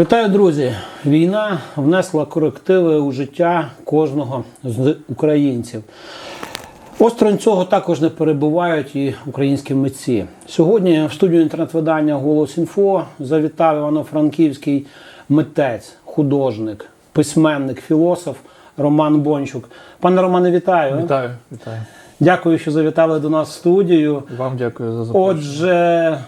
Вітаю, друзі! Війна внесла корективи у життя кожного з українців. Осторонь цього також не перебувають і українські митці. Сьогодні в студію інтернет-видання Голос Інфо завітав івано-франківський митець, художник, письменник, філософ Роман Бончук. Пане Романе, вітаю! Вітаю, вітаю. Дякую, що завітали до нас в студію. Вам дякую за запрошення. Отже,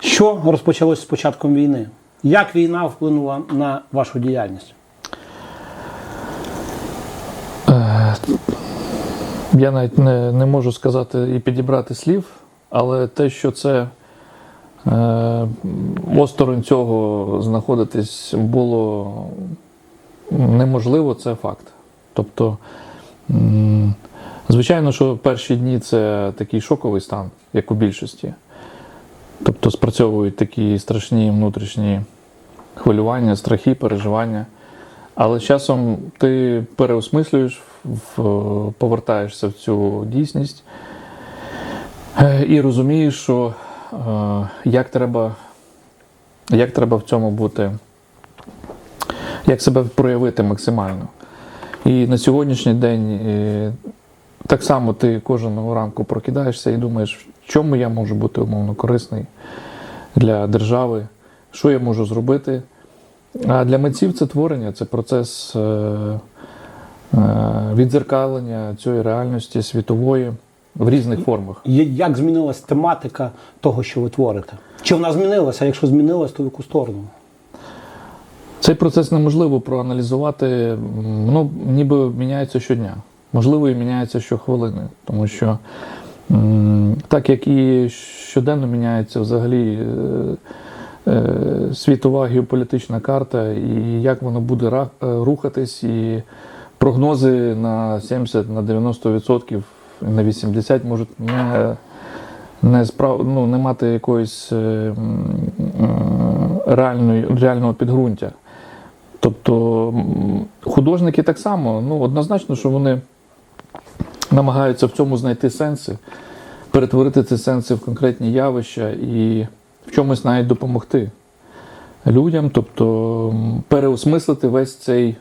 що розпочалось з початком війни? Як війна вплинула на вашу діяльність? Я навіть не, не можу сказати і підібрати слів, але те, що це е, осторонь цього знаходитись було неможливо, це факт. Тобто, звичайно, що перші дні це такий шоковий стан, як у більшості. Тобто спрацьовують такі страшні внутрішні хвилювання, страхи, переживання. Але з часом ти переосмислюєш, повертаєшся в цю дійсність е, і розумієш, що е, як треба, як треба в цьому бути, як себе проявити максимально. І на сьогоднішній день е, так само ти кожного ранку прокидаєшся і думаєш, чому я можу бути умовно корисний для держави, що я можу зробити. А для митців це творення, це процес е, е, відзеркалення цієї реальності світової в різних формах. Як змінилась тематика того, що ви творите? Чи вона змінилася? А якщо змінилась, то в яку сторону? Цей процес неможливо проаналізувати, ну, ніби міняється щодня. Можливо, і міняється щохвилини, тому що так як і щоденно міняється взагалі е, е, світова геополітична карта, і як воно буде е, рухатись, і прогнози на 70, на 90%, на 80% можуть не, не, справ, ну, не мати якоїсь реальної, реального підґрунтя. Тобто художники так само, ну однозначно, що вони намагаються в цьому знайти сенси, перетворити ці сенси в конкретні явища і в чомусь навіть допомогти людям, тобто переосмислити весь цей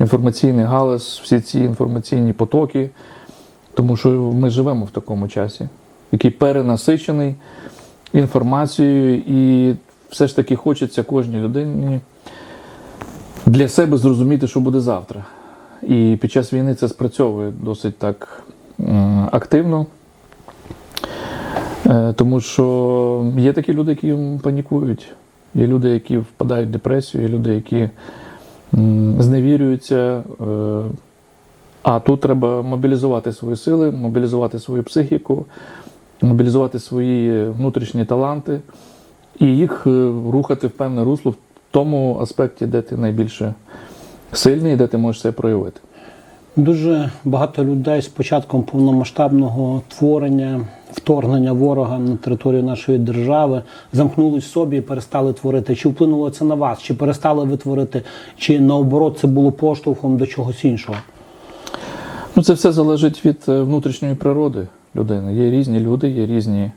інформаційний галас, всі ці інформаційні потоки, тому що ми живемо в такому часі, який перенасичений інформацією, і все ж таки хочеться кожній людині для себе зрозуміти, що буде завтра. І під час війни це спрацьовує досить так активно. Е, Тому що є такі люди, які панікують. Є люди, які впадають в депресію, є люди, які зневірюються. Е, А тут треба мобілізувати свої сили, мобілізувати свою психіку, мобілізувати свої внутрішні таланти і їх е, рухати в певне русло в тому аспекті, де ти найбільше сильний, де ти можеш себе проявити. Дуже багато людей з початком повномасштабного творення, вторгнення ворога на територію нашої держави замкнулись в собі і перестали творити. Чи вплинуло це на вас? Чи перестали ви творити, чи наоборот це було поштовхом до чогось іншого? Ну, це все залежить від е, внутрішньої природи людини. Є різні люди, є різні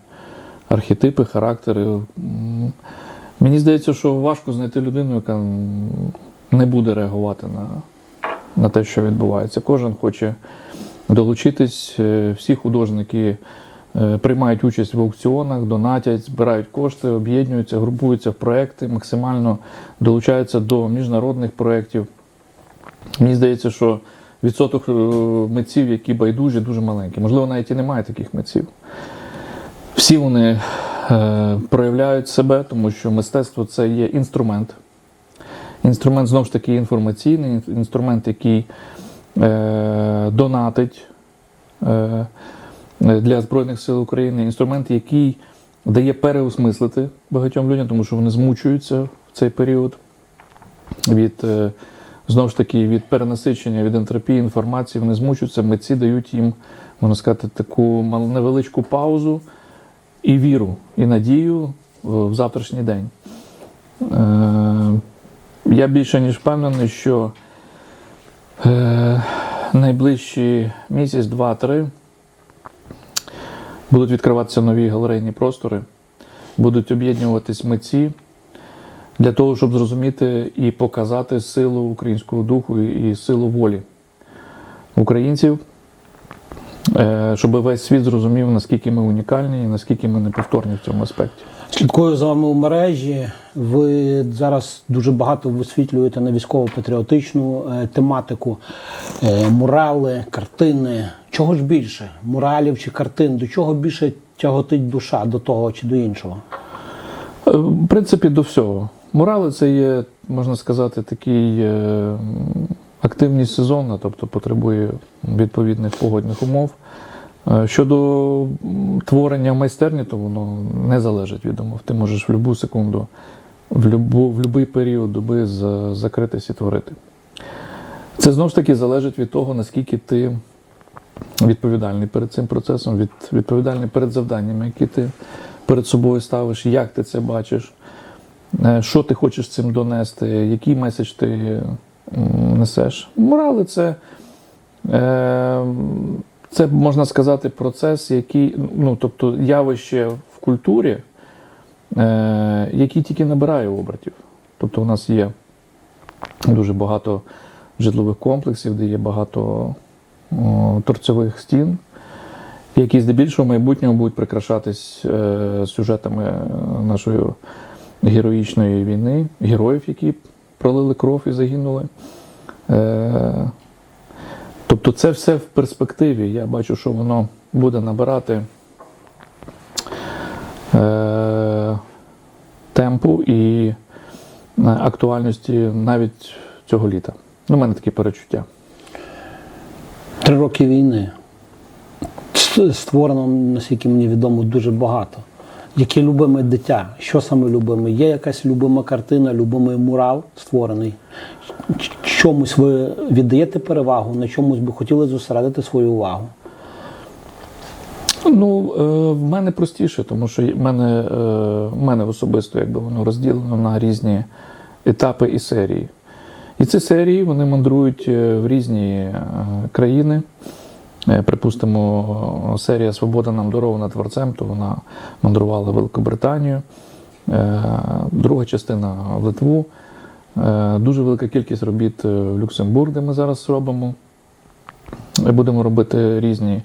архетипи, характери. Мені здається, що важко знайти людину, яка не буде реагувати на, на те, що відбувається. Кожен хоче долучитись. Е, Всі художники е, приймають участь в аукціонах, донатять, збирають кошти, об'єднуються, групуються в проекти, максимально долучаються до міжнародних проєктів. Мені здається, що відсоток е, митців, які байдужі, дуже маленький. Можливо, навіть і немає таких митців. Всі вони проявляють себе, тому що мистецтво це є інструмент. Інструмент знову ж таки інформаційний, інструмент, який е, донатить е, для Збройних сил України, інструмент, який дає переосмислити багатьом людям, тому що вони змучуються в цей період від. е, Знову ж таки, від перенасичення, від ентропії інформації вони змучуються, митці дають їм, можна сказати, таку невеличку паузу і віру, і надію в завтрашній день. Е, я більше ніж впевнений, що е, найближчі місяць, два-три будуть відкриватися нові галерейні простори, будуть об'єднуватись митці, для того, щоб зрозуміти і показати силу українського духу і силу волі українців, е, щоб весь світ зрозумів, наскільки ми унікальні і наскільки ми неповторні в цьому аспекті. Слідкую за вами у мережі. Ви зараз дуже багато висвітлюєте на військово-патріотичну е, тематику, Е, мурали, картини. Чого ж більше? Муралів чи картин? До чого більше тяготить душа до того чи до іншого? Е, В принципі, до всього. Мурали це є, можна сказати, такий активність сезонна, тобто потребує відповідних погодних умов. Е, Щодо творення в майстерні, то воно не залежить від умов. Ти можеш в будь-яку секунду, в будь-який період доби закритись і творити. Це знову ж таки залежить від того, наскільки ти відповідальний перед цим процесом, від, відповідальний перед завданнями, які ти перед собою ставиш, як ти це бачиш, е, що ти хочеш цим донести, який меседж ти несеш. Морали це, е, це можна сказати, процес, який, ну, тобто явище в культурі, е, який тільки набирає обертів. Тобто у нас є дуже багато житлових комплексів, де є багато о, торцьових стін, які здебільшого в майбутньому будуть прикрашатись е, сюжетами нашої героїчної війни, героїв, які пролили кров і загинули. Е, тобто це все в перспективі. Я бачу, що воно буде набирати е, темпу і е, актуальності навіть цього літа. Ну, У мене такі перечуття. Три роки війни. Створено, наскільки мені відомо, дуже багато. Яке любиме дитя? Що саме любиме? Є якась любима картина, любимий мурал створений? Чомусь ви віддаєте перевагу, на чомусь би хотіли зосередити свою увагу? Ну, е, в мене простіше, тому що в мене, е, в мене особисто якби воно розділено на різні етапи і серії. І ці серії вони мандрують е, в різні країни. Припустимо, серія Свобода нам дарована творцем, то вона мандрувала в Великобританію, друга частина в Литву. Е, Дуже велика кількість робіт е, в Люксембург, де ми зараз робимо. Будемо робити різні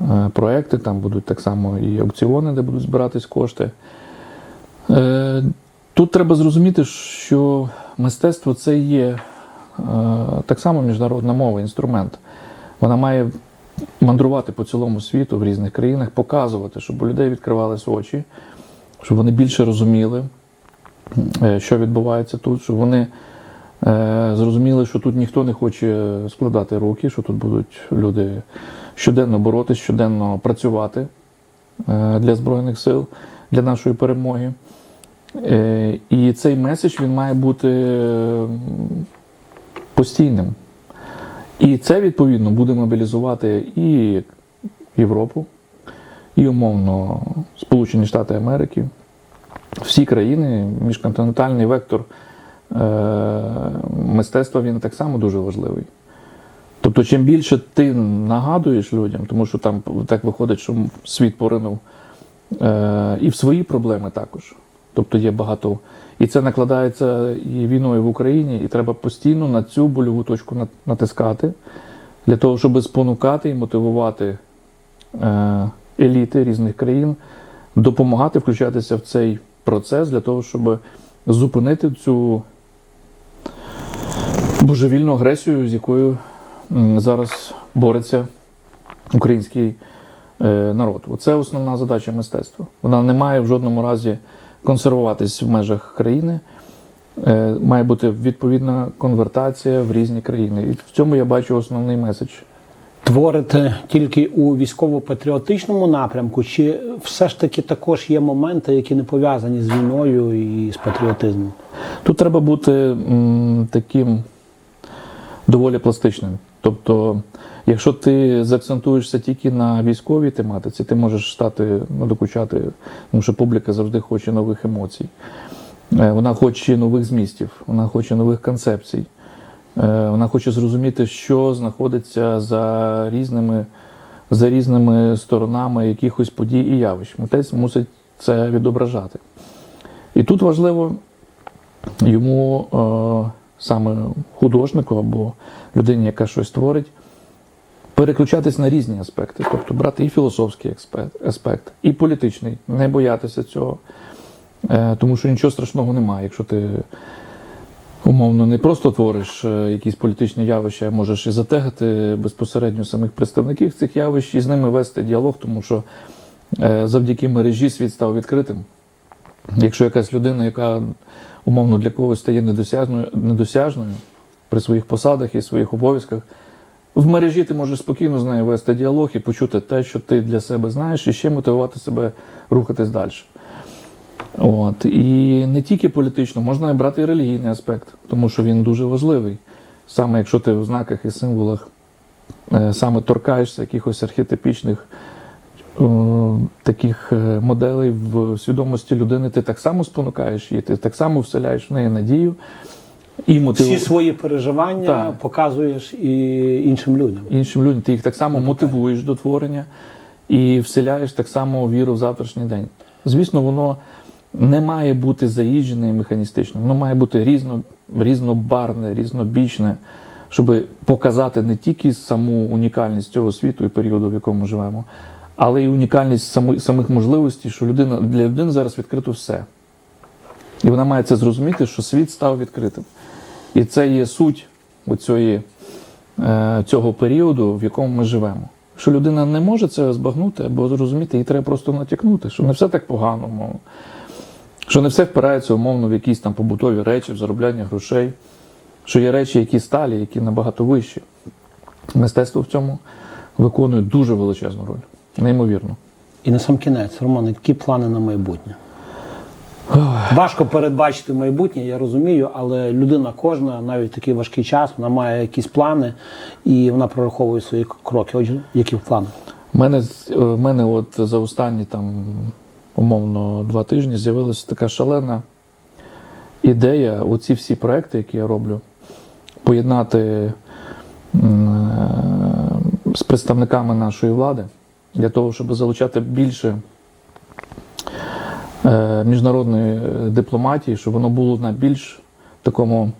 е, проекти, там будуть так само і аукціони, де будуть збиратись кошти. Тут треба зрозуміти, що мистецтво це є так само міжнародна мова, інструмент. Вона має мандрувати по цілому світу в різних країнах, показувати, щоб у людей відкривались очі, щоб вони більше розуміли, що відбувається тут, щоб вони е, зрозуміли, що тут ніхто не хоче складати руки, що тут будуть люди щоденно боротись, щоденно працювати е, для Збройних сил, для нашої перемоги. Е, І цей меседж він має бути е, постійним. І це, відповідно, буде мобілізувати і Європу, і умовно Сполучені Штати Америки, всі країни, міжконтинентальний вектор е, мистецтва він так само дуже важливий. Тобто, чим більше ти нагадуєш людям, тому що там так виходить, що світ поринув е, і в свої проблеми також. Тобто є багато. І це накладається і війною в Україні, і треба постійно на цю больову точку натискати для того, щоб спонукати і мотивувати е, еліти різних країн, допомагати включатися в цей процес для того, щоб зупинити цю божевільну агресію, з якою зараз бореться український е, народ. Це основна задача мистецтва. Вона не має в жодному разі консервуватись в межах країни. Е, Має бути відповідна конвертація в різні країни. І в цьому я бачу основний меседж. Творите тільки у військово-патріотичному напрямку, чи все ж таки також є моменти, які не пов'язані з війною і з патріотизмом? Тут треба бути м, таким доволі пластичним. Тобто, якщо ти заакцентуєшся тільки на військовій тематиці, ти можеш стати надокучати, тому що публіка завжди хоче нових емоцій. Е, Вона хоче нових змістів, вона хоче нових концепцій. Е, Вона хоче зрозуміти, що знаходиться за різними, за різними сторонами якихось подій і явищ. Митець мусить це відображати. І тут важливо йому е, саме художнику або людині, яка щось творить, переключатись на різні аспекти, тобто брати і філософський аспект, і політичний, не боятися цього. Е, тому що нічого страшного немає, якщо ти умовно не просто твориш е, якісь політичні явища, а можеш і затегати безпосередньо самих представників цих явищ і з ними вести діалог, тому що е, завдяки мережі світ став відкритим. Якщо якась людина, яка умовно для когось стає недосяжною, недосяжною при своїх посадах і своїх обов'язках, в мережі ти можеш спокійно з нею вести діалог і почути те, що ти для себе знаєш, і ще мотивувати себе рухатись далі. От. І не тільки політично, можна брати і релігійний аспект, тому що він дуже важливий. Саме якщо ти в знаках і символах е, саме торкаєшся якихось архетипічних е, таких е, моделей в свідомості людини, ти так само спонукаєш її, ти так само вселяєш в неї надію і Всі свої переживання Так. показуєш і іншим людям. іншим людям, ти їх так само мотивуєш до творення і вселяєш так само віру в завтрашній день. Звісно, воно не має бути заїжджене і механістичним, воно має бути різно, різнобарне, різнобічне, щоб показати не тільки саму унікальність цього світу і періоду, в якому живемо, але й унікальність самої- самих можливостей, що людина для людини зараз відкрито все. І вона має це зрозуміти, що світ став відкритим. І це є суть оцієї е, цього періоду, в якому ми живемо. Якщо людина не може це збагнути або зрозуміти, їй треба просто натякнути, що не все так погано, умовно. Що не все впирається умовно в якісь там побутові речі, в заробляння грошей, що є речі, які сталі, які набагато вищі. Мистецтво в цьому виконує дуже величезну роль, неймовірно. І на сам кінець, Роман, які плани на майбутнє? Важко передбачити майбутнє, я розумію, але людина кожна, навіть в такий важкий час, вона має якісь плани і вона прораховує свої кроки. Отже, які плани? У мене, е, мене от за останні там, умовно, два тижні з'явилася така шалена ідея, оці всі проекти, які я роблю, поєднати е, з представниками нашої влади для того, щоб залучати більше е, міжнародної дипломатії, щоб воно було на більш такому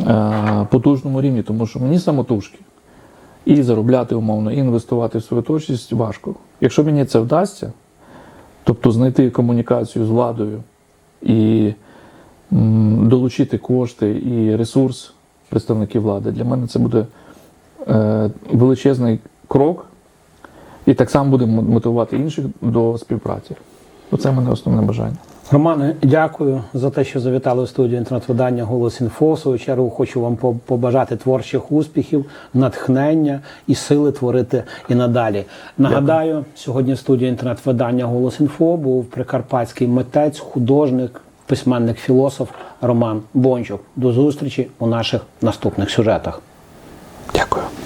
е, потужному рівні, тому що мені самотужки і заробляти умовно, і інвестувати в свою творчість важко. Якщо мені це вдасться, тобто знайти комунікацію з владою і долучити кошти і ресурс представників влади, для мене це буде е, величезний крок, і так само буде мотивувати інших до співпраці. Оце мене основне бажання. Романе, дякую за те, що завітали в студію інтернет-видання Голос Інфо. В свою чергу хочу вам по- побажати творчих успіхів, натхнення і сили творити і надалі. Нагадаю, сьогодні в студії інтернет-видання Голос Інфо був прикарпатський митець, художник, письменник, філософ Роман Бончук. До зустрічі у наших наступних сюжетах. Дякую.